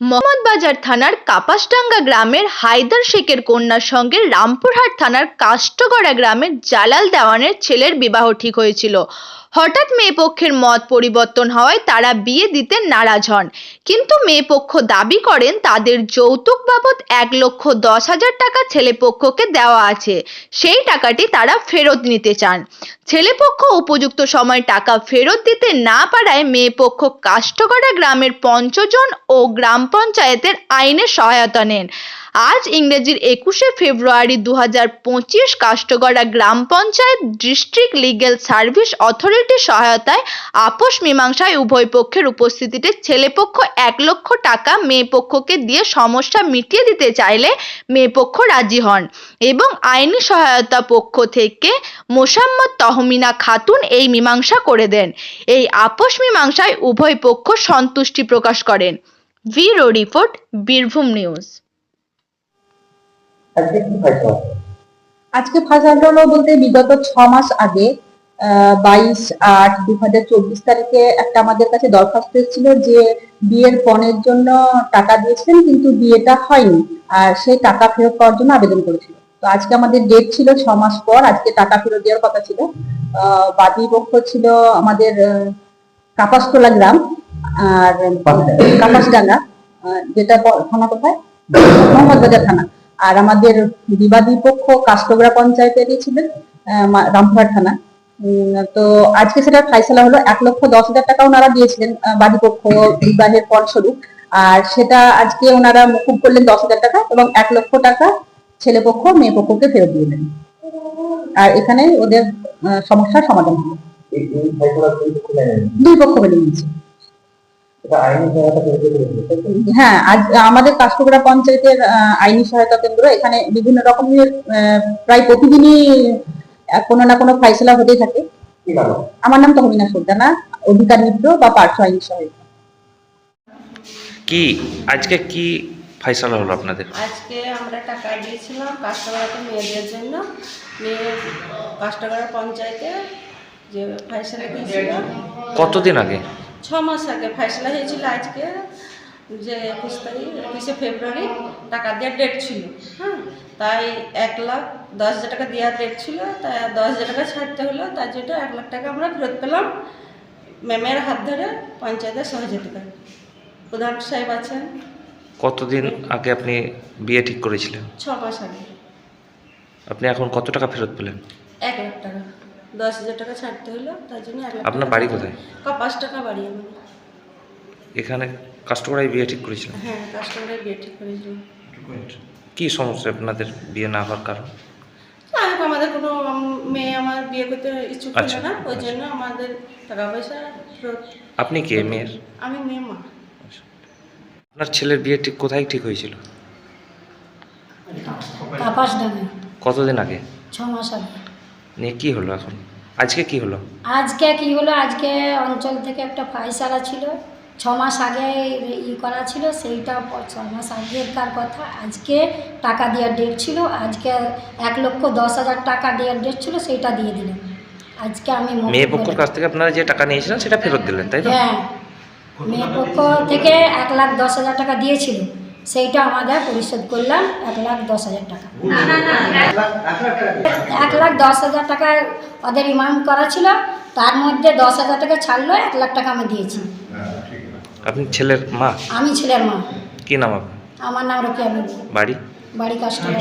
মোহাম্মদবাজার থানার কাপাসডাঙ্গা গ্রামের হায়দার শেখের কন্যার সঙ্গে রামপুরহাট থানার কাষ্টগড়া গ্রামের জালাল দেওয়ানের ছেলের বিবাহ ঠিক হয়েছিল। হঠাৎ মেয়ে পক্ষের মত পরিবর্তন হওয়ায় তারা বিয়ে দিতে নারাজ হন। কিন্তু মেয়ে পক্ষ দাবি করেন, তাদের যৌতুক বাবদ এক লক্ষ দশ হাজার টাকা ছেলে পক্ষকে দেওয়া আছে। সেই টাকাটি তারা ফেরত নিতে চান। ছেলেপক্ষ উপযুক্ত সময় টাকা ফেরত দিতে না পারায় মেয়ে পক্ষ কাষ্টগড়া গ্রামের পঞ্চজন ও গ্রাম পঞ্চায়েতের আইনের সহায়তা নেন। আজ ইংরেজির একুশে ফেব্রুয়ারি দু হাজার পঁচিশ কাষ্টগড়া গ্রাম পঞ্চায়েত ডিস্ট্রিক্ট লিগ্যাল সার্ভিস অথরিটির সহায়তায় আপোষ মীমাংসায় উভয় পক্ষের উপস্থিতিতে ছেলেপক্ষ এক লক্ষ টাকা মেয়ে পক্ষকে দিয়ে সমস্যা মিটিয়ে দিতে চাইলে মেয়ে পক্ষ রাজি হন এবং আইনি সহায়তা পক্ষ থেকে মোসাম্মদ তহমিনা খাতুন এই মীমাংসা করে দেন। এই আপোষ মীমাংসায় উভয় পক্ষ সন্তুষ্টি প্রকাশ করেন। ভিরো রিপোর্ট বীরভূম নিউজ। আজকে কি ফাইসলা আজকে হলো বলতে বিগত ছ মাস আগে বাইশ আট দু হাজার চব্বিশ তারিখে একটা আমাদের কাছে দরখাস্ত এসেছিল যে বিয়ের পণের জন্য টাকা দিয়েছিলেন কিন্তু বিয়েটা হয়নি। আর সেই টাকা ফেরত পাওয়ার জন্য আবেদন করেছিল। তো আজকে আমাদের ডেট ছিল ছ মাস পর আজকে টাকা ফেরত দেওয়ার কথা ছিল। আহ, বাদী পক্ষ ছিল আমাদের কাপাসতলা গ্রাম আর কাপাসডাঙ্গা যেটা থানা কোথায়? মোহাম্মদবাজার থানা। আর আমাদের বিবাদী পক্ষ কাষ্টগ্রা পঞ্চায়েতেরই ছিলেন রামপুরহাট থানা। তো আজকে সেটা ফাইসলা হলো এক লক্ষ দশ হাজার টাকা ওনারা দিয়েছিলেন বাদী পক্ষ বিবাহের ফলস্বরূপ। আর সেটা আজকে ওনারা মুকুব করলেন দশ হাজার টাকা এবং এক লক্ষ টাকা ছেলে পক্ষ মেয়ে পক্ষকে ফেরত দিলেন। আর এখানে ওদের সমস্যার সমাধান হলো। দুই পক্ষ মেনে নিয়েছে এটা আইনি সহায়তা করে দিতে হবে। হ্যাঁ আজ আমাদের কাষ্টকরা পঞ্চায়েতের আহ, আইনি সহায়তা কেন্দ্র এখানে বিভিন্ন রকমের প্রায় প্রতিদিনই কোনো না কোনো ফাইসলা হতেই থাকে। কি আমার নাম তহমিনা সুলতানা অধিকার মিত্র বা পার্শ্ব আইনি সহায়তা কি আজকে কি ফাইসালা হলো আপনাদের? আজকে আমরা টাকা দিয়েছিলাম কাস্টমারকে মেয়েদের জন্য। মেয়ে কাস্টমার পঞ্চায়েতে যে ফাইসলা দিয়েছিল। কতদিন আগে? ছ মাস আগে ফাইসলা হয়েছিল আজকে যে একুশ তারিখ একুশে ফেব্রুয়ারি টাকা দেওয়ার ডেট ছিল। হ্যাঁ তাই এক লাখ দশ হাজার টাকা দেওয়ার ডেট ছিল তাই দশ হাজার টাকা ছাড়তে হলো তার জন্য এক লাখ টাকা আমরা ফেরত পেলাম। ম্যামের হাত ধরে পঞ্চায়েতের সহযোগিতায় প্রধান সাহেব আছেন। কতদিন আগে আপনি বিয়ে ঠিক করেছিলেন? ছ মাস আগে। আপনি এখন কত টাকা ফেরত পেলেন? এক লাখ টাকা। দশ হাজার টাকা ছাড়তে হলো তার জন্য আপনার বাড়ি কোথায়? পাঁচ টাকা বাড়ি এখানে কাস্টমারাই বিয়ে ঠিক করেছিলেন হ্যাঁ কাস্টমারের বিয়ে ঠিক করেছিলাম কি সমস্যা আপনাদের বিয়ে না হওয়ার কারণ? আমাদের কোনো মেয়ে আমার বিয়ে করতে ইচ্ছুক ছিল আচ্ছা, না ওই আচ্ছা। জন্য আমাদের টাকা পয়সা আপনি কে মেয়ের? আমি মেয়ে মা। আপনার ছেলের বিয়ে ঠিক কোথায় ঠিক হয়েছিল? কতদিন আগে? ছ মাস আগে। নিয়ে কি হলো এখন? আজকে কি হলো? আজকে কি হলো? আজকে অঞ্চল থেকে একটা ফাইসালা ছিল। ছ মাস আগে ই করা ছিল সেইটা ছ মাস আগেকার কথা। আজকে টাকা দেওয়ার ডেট ছিল। আজকে এক লক্ষ দশ হাজার টাকা দেওয়ার ডেট ছিল সেইটা দিয়ে দিলেন। আজকে আমি মেয়ে পক্ষের কাছ থেকে আপনারা যে টাকা নিয়েছিলেন সেটা ফেরত দিলেন তাই হ্যাঁ। মেয়ে পক্ষ থেকে এক লাখ দশ হাজার টাকা দিয়েছিল। সেইটা আমাদের পরিশোধ করলাম এক লাখ দশ হাজার টাকা। এক লাখ দশ হাজার টাকা ওদের ইমাউন্ট করা ছিল তার মধ্যে দশ হাজার টাকা ছাড়লো এক লাখ টাকা আমি দিয়েছি। আপনি ছেলের মা? আমি ছেলের মা। কি নাম আপনার? আমার নাম রকিয়া আমি বাড়ি? বাড়ি কাস্টমার।